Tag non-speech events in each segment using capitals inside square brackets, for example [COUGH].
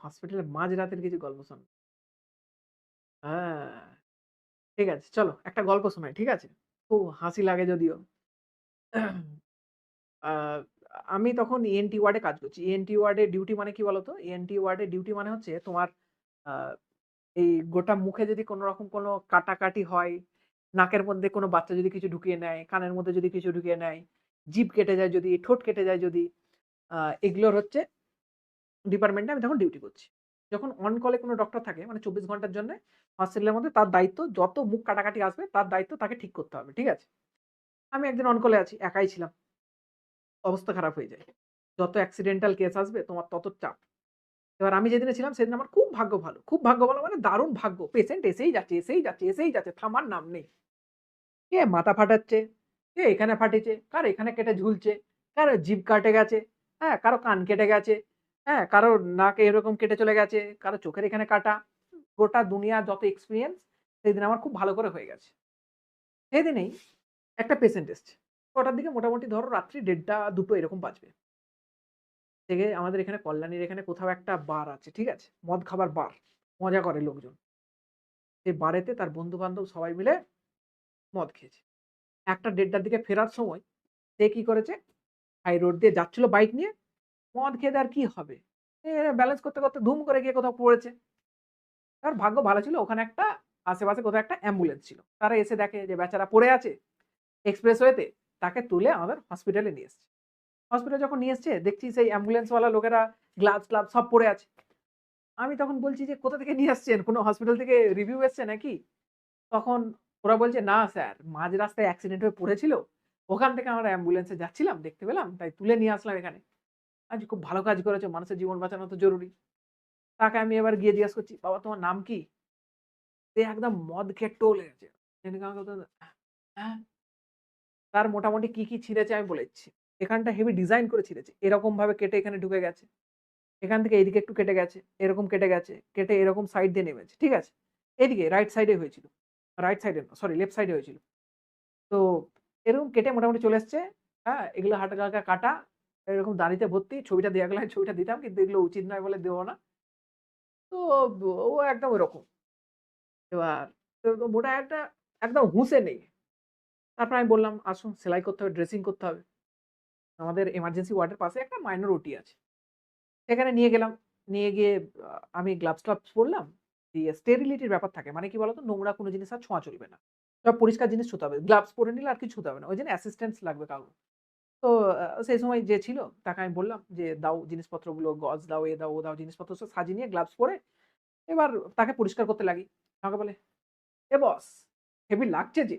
হসপিটালে মাঝরাতের কিছু গল্প শোন। হ্যাঁ, ঠিক আছে। চলো একটা গল্প শোনাই। ঠিক আছে? খুব হাসি লাগে যদিও। আমি তখন ENT ওয়ার্ডে কাজ করছি। ENT ওয়ার্ডে ডিউটি মানে কি বলতো? ENT ওয়ার্ডে ডিউটি মানে হচ্ছে তোমার এই গোটা মুখে যদি কোন রকম কোন কাটাকাটি হয়, নাকের মধ্যে কোনো বাচ্চা যদি কিছু ঢুকিয়ে নেয়, কানের মধ্যে যদি কিছু ঢুকিয়ে নেয়, জিভ কেটে যায় যদি, ঠোঁট কেটে যায় যদি, এগুলোর হচ্ছে ডিপার্টমেন্টে আমি তখন ডিউটি করছি। যখন অন কলে কোন ডক্টর থাকে মানে ২৪ ঘণ্টার জন্যে হসপিটালের মধ্যে তার দায়িত্ব যত মুখ কাটাকাটি আসবে তার দায়িত্ব তাকে ঠিক করতে হবে। ঠিক আছে? আমি একদিন অন কলে আছি, একাই ছিলাম। অবস্থা খারাপ হয়ে যায়। যত অ্যাক্সিডেন্টাল কেস আসবে তোমার তত চাপ। এবার আমি যেদিনে ছিলাম সেদিন আমার খুব ভাগ্য ভালো। খুব ভাগ্য ভালো মানে দারুণ ভাগ্য। পেশেন্ট এসেই যাচ্ছে, এসেই যাচ্ছে, এসেই যাচ্ছে। থামার নাম নেই। কে মাথা ফাটাচ্ছে, কে এখানে ফাটিয়েছে, কার এখানে কেটে ঝুলছে, কারও জিভ কাটে গেছে, হ্যাঁ? কারও কান কেটে গেছে, হ্যাঁ? কারও নাক এরকম কেটে চলে গেছে, কারও চোখের এখানে কাটা। গোটা দুনিয়ার যত এক্সপেরিয়েন্স সেদিন আমার খুব ভালো করে হয়ে গেছে। সেই দিনেই একটা পেশেন্ট এসছে। কটার দিকে মোটামুটি ধরো রাত্রি ১:৩০ এরকম বাজবে। থেকে আমাদের এখানে কল্যাণীর এখানে কোথাও একটা বার আছে। ঠিক আছে? মদ খাবার বার। মজা করে লোকজন। সেই বারেতে তার বন্ধু-বান্ধব সবাই মিলে মদ খেয়েছে। ১টা-১:৩০ দিকে ফেরার সময় সে কি করেছে? হাই রোড দিয়ে যাচ্ছিল বাইক নিয়ে। মদ খেয়ে আর কি হবে? ব্যালেন্স করতে, করতে ধুম করে গিয়ে কোথাও পড়েছে। তার ভাগ্য ভালো ছিল ওখানে একটা আশেপাশে কোথাও একটা অ্যাম্বুলেন্স ছিল। তারা এসে দেখে যে বেচারা পড়ে আছে এক্সপ্রেসওয়েতে। তাকে তুলে আমাদের হসপিটালে নিয়ে এসছে। হসপিটালে যখন নিয়ে এসছে দেখছি সেই অ্যাম্বুলেন্সওয়ালা লোকেরা গ্লাভস-ট্লাভস সব পরে আছে। আমি তখন বলছি যে, "কোথা থেকে নিয়ে আসছেন? কোনো হসপিটাল থেকে রিভিউ এসছে নাকি?" তখন ওরা বলছে, "না স্যার, মাঝ রাস্তায় অ্যাক্সিডেন্ট হয়ে পড়েছিল। ওখান থেকে আমরা অ্যাম্বুলেন্সে যাচ্ছিলাম, দেখতে পেলাম। তাই তুলে নিয়ে আসলাম এখানে।" আজ খুব ভালো কাজ করেছ। মানুষের জীবন বাঁচানো তো জরুরি। তাকে আমি এবার গিয়ে জিজ্ঞেস করছি, "বাবা তোমার নাম কি?" সে একদম মদ খেয়ে টোল গেছে। হ্যাঁ? তার মোটামুটি কি, কি ছিঁড়েছে আমি বলে দিচ্ছি। এখানটা হেভি ডিজাইন করে ছিঁড়েছে। এরকমভাবে কেটে এখানে ঢুকে গেছে। এখান থেকে এদিকে একটু কেটে গেছে। এরকম কেটে গেছে। কেটে এরকম সাইড দিয়ে নেমেছে। ঠিক আছে? এদিকে রাইট সাইডে হয়েছিল। রাইট সাইডে না, সরি লেফট সাইডে হয়েছিল। তো এরকম কেটে মোটামুটি চলে এসছে। হ্যাঁ? এগুলো হালকা কাটা। এরকম দাঁড়িতে ভর্তি। ছবিটা দেয়া গেলে ছবিটা দিতাম কিন্তু এগুলো উচিত নয় বলে দেব না। তো ও একদম ওরকম। এবার মোটা একটা একদম হুঁসে নেই। তারপর আমি বললাম, "আসুন সেলাই করতে হবে, ড্রেসিং করতে হবে।" আমাদের এমার্জেন্সি ওয়ার্ডের পাশে একটা মাইনর ওটি আছে। সেখানে নিয়ে গেলাম। নিয়ে গিয়ে আমি গ্লাভস-ট্লাভস পরলাম। দিয়ে স্টেরিলিটির ব্যাপার থাকে। মানে কি বলতো? নোংরা কোনো জিনিস আর ছোঁয়া চলবে না। সব পরিষ্কার জিনিস ছুতে হবে। গ্লাভস পরে নিলে আর কিছু ছুতে হবে না। ওইজন্য অ্যাসিস্ট্যান্স লাগবে কারও। তো সেই সময় যে ছিল তাকে আমি বললাম যে, "দাও জিনিসপত্রগুলো, গজ দাও, এ দাও, ও দাও।" জিনিসপত্র সব সাজিয়ে নিয়ে গ্লাভস পরে এবার তাকে পরিষ্কার করতে লাগি। আমাকে বলে, "এ বস হেভি লাগছে যে।"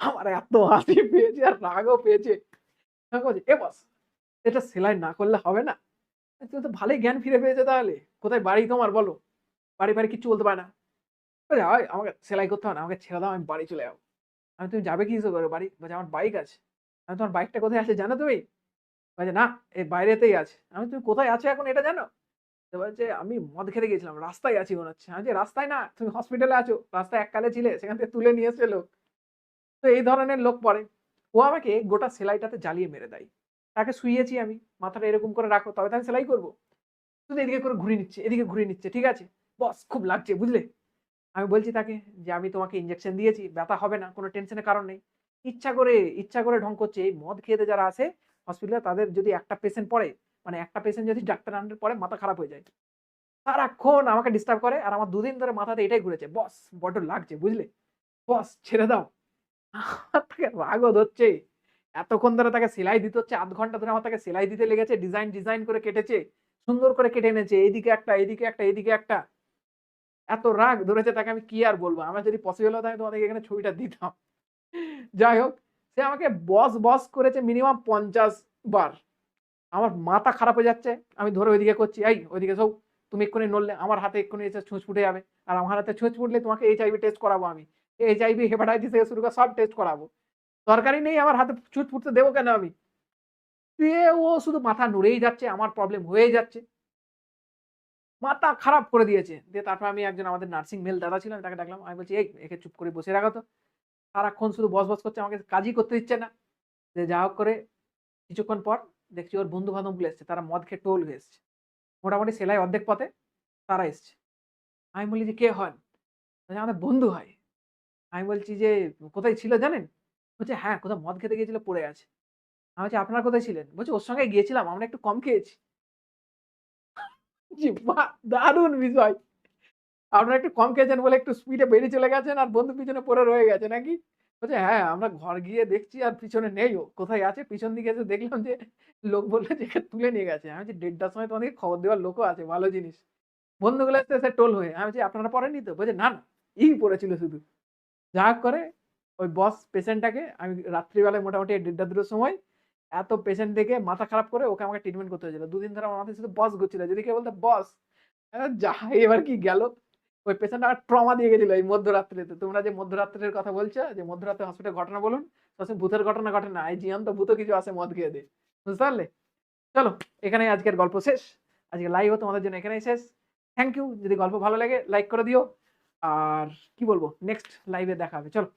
আমার এত হাসি পেয়েছে আর রাগও পেয়েছে। "এ বস এটা সেলাই না করলে হবে না?" তুমি তো ভালোই জ্ঞান ফিরে পেয়েছ তাহলে। কোথায় বাড়ি তোমার বলো? বাড়ি, বাড়ি কিচ্ছু বলতে পারে না। "ওই আমাকে সেলাই করতে হবে না। আমাকে ছেড়ে দাও আমি বাড়ি চলে যাব।" আমি, "তুমি যাবে কিসে করে বাড়ি?" বলছে, "আমার বাইক আছে।" আমি, "তোমার বাইকটা কোথায় আছে জানো তুমি?" বলছে, "না, এই বাইরেতেই আছে।" আমি, "তুমি কোথায় আছো এখন এটা জানো?" তো বলছে, "আমি মদ খেতে গেছিলাম। রাস্তায় আছি মনে হচ্ছে।" আমি বলছি, "রাস্তায় না, তুমি হসপিটালে আছো। রাস্তায় এককালে ছিলে। সেখান থেকে তুলে নিয়ে এসছে লোক।" তো এই ধরনের লোক পড়ে। ও আমাকে গোটা সেলাইটাতে জ্বালিয়ে মেরে দেয়। তাকে শুয়েছি আমি। মাথাটা এরকম করে রাখো তবে তো আমি সেলাই করব শুধু এদিকে করে ঘুরিয়ে নিচ্ছে, এদিকে ঘুরিয়ে নিচ্ছে। ঠিক আছে? "বস খুব লাগছে বুঝলে?" আমি বলছি তাকে যে, "আমি তোমাকে ইঞ্জেকশন দিয়েছি। ব্যথা হবে না। কোনো টেনশনের কারণ নেই।" ইচ্ছা করে, ইচ্ছা করে ঢং করছে। এই মদ খেয়ে যারা আসে হসপিটালে তাদের যদি একটা পেশেন্ট পড়ে, মানে একটা পেশেন্ট যদি ডাক্তার আন্ডারে পড়ে মাথা খারাপ হয়ে যায়। সারাক্ষণ আমাকে ডিস্টার্ব করে আর আমার দুদিন ধরে মাথাতে এটাই ঘুরেছে। "বস বড্ড লাগছে বুঝলে? বস ছেড়ে দাও।" তাকে রাগও ধরছে। এতক্ষণ ধরে তাকে সেলাই দিতে হচ্ছে। আধ ঘণ্টা ধরে আমার তাকে সেলাই দিতে লেগেছে। ডিজাইন, ডিজাইন করে কেটেছে। সুন্দর করে কেটে এনেছে। এদিকে একটা, এদিকে একটা, এদিকে একটা। এত রাগ ধরেছে তাকে আমি কি আর বলব আমার যদি পসিবল হতো আমি তোমাদেরকে এখানে ছবিটা দিতাম। যাই হোক, সে আমাকে বস, বস করেছে মিনিমাম ৫০ বার। আমার মাথা খারাপ হয়ে যাচ্ছে। আমি ধরে ওইদিকে করছি, "এই ওইদিকে সব তুমি এক্ষুনি নড়লে আমার হাতে এক্ষুনি এসে ছুঁচ ফুটে যাবে। আর আমার হাতে ছুঁচ ফুটলে তোমাকে এইচ এইচআইভি টেস্ট করাবো আমি। এইচ এইচআইভি, হেপাটাইটিস থেকে শুরু করে সব টেস্ট করাবো। দরকারই নেই আমার হাতে ছুঁচ ফুটতে দেবো কেন আমি?" দিয়ে ও শুধু মাথা নড়েই যাচ্ছে। আমার প্রবলেম হয়েই যাচ্ছে। মাথা খারাপ করে দিয়েছে। দিয়ে তারপর আমি একজন আমাদের নার্সিং মেল দাদা ছিল আমি তাকে ডাকলাম। আমি বলছি, "এই একে চুপ করে বসে রাখো তো।" সারাক্ষণ শুধু বস, বস করছে। আমাকে কাজই করতে দিচ্ছে না। যে যা হোক করে কিছুক্ষণ পর দেখছি ওর বন্ধু-বান্ধবগুলো এসছে। তারা মদ খেয়ে টোল হয়ে এসছে। মোটামুটি সেলাই অর্ধেক পথে তারা এসছে। আমি বলি যে, "কে হন?" "আমাদের বন্ধু হয়।" আমি বলছি যে, "কোথায় ছিল জানেন?" বলছে, "হ্যাঁ, কোথাও মদ খেতে গিয়েছিল পড়ে আছে।" আমি বলছি, আপনার কোথায় ছিলেন?" বলছে, "ওর সঙ্গে গিয়েছিলাম, আমরা একটু কম খেয়েছি।" [LAUGHS] দারুণ বিষয়। আপনারা একটু কম খেয়েছেন বলে একটু স্পিডে বেরিয়ে চলে গেছেন আর বন্ধু পিছনে পড়ে রয়ে গেছে নাকি? বলছে, "হ্যাঁ, আমরা ঘর গিয়ে দেখছি আর পিছনে নেই ও। কোথায় আছে?" পিছন দিকে এসে দেখলাম যে লোক বলল যে তুলে নিয়ে গেছে। আমি "১:৩০ সময় তোমাদেরকে খবর দেওয়ার লোকও আছে, ভালো জিনিস।" বন্ধুগুলো এসছে টোল হয়ে। আমি "আপনারা পড়েননি তো?" বলছে, "না, না, এই পড়েছিল শুধু।" যা করে ওই বস পেশেন্টটাকে আমি রাত্রিবেলায় মোটামুটি দেড়টা দুটোর সময় এত পেশেন্ট দেখে মাথা খারাপ করে ওকে আমাকে ট্রিটমেন্ট করতে হয়েছিল। দুদিন ধরে আমার মাথায় শুধু বস ঘুরছিল। যদি কেউ বলতো, "বস" যা এবার কি গেল? ওই পেশেন্ট আমার ট্রমা দিয়ে গেছিল এই মধ্যরাত্রিতে। তোমরা যে মধ্যরাত্রের কথা বলছো, যে মধ্যরাত্রে হসপিটালে ঘটনা বলুন, ভূতের ঘটনা ঘটে না। এই তো ভূত কিছু আছে মদ খেয়ে দিয়ে। বুঝতে পারলে? চলো এখানে আজকের গল্প শেষ। আজকে লাইভও তোমাদের জন্য এখানেই শেষ। Thank you. যদি গল্প ভালো লাগে লাইক করে দিও। আর কি বলব? নেক্সট লাইভে দেখা হবে। চলো।